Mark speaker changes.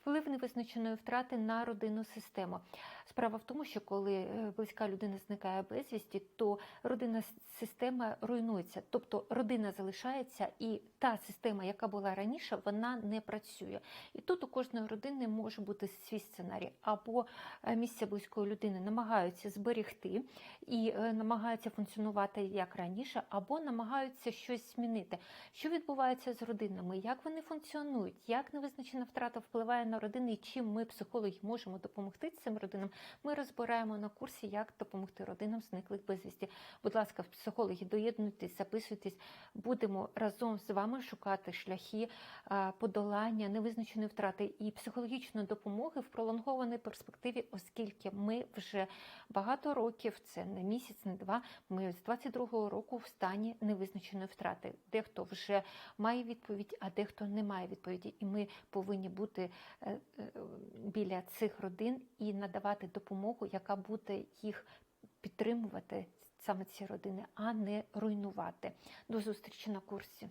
Speaker 1: Вплив невизначеної втрати на родинну систему. Справа в тому, що коли е, близька людина зникає безвісті, то родинна система руйнується, тобто родина залишається, і та система, яка була раніше, вона не працює. І тут у кожної родини може бути свій сценарій, або е, місце близької людини намагаються зберегти і е, намагаються функціонувати як раніше, або намагаються щось змінити. Що відбувається з родинами? Як вони функціонують? Як невизначена втрата впливає на родини, і чим ми, психологи, можемо допомогти цим родинам? Ми розбираємо на курсі, як допомогти родинам зниклих безвісті. Будь ласка, психологи, доєднуйтесь, записуйтесь. Будемо разом з вами шукати шляхи подолання невизначеної втрати і психологічної допомоги в пролонгованій перспективі, оскільки ми вже багато років, це не місяць, не два. Ми з 22-го року в стані невизначеної втрати. Дехто вже має відповідь, а дехто не має відповіді. І ми повинні бути е, е, біля цих родин і надавати допомогу, яка буде їх підтримувати саме ці родини, а не руйнувати. До зустрічі на курсі.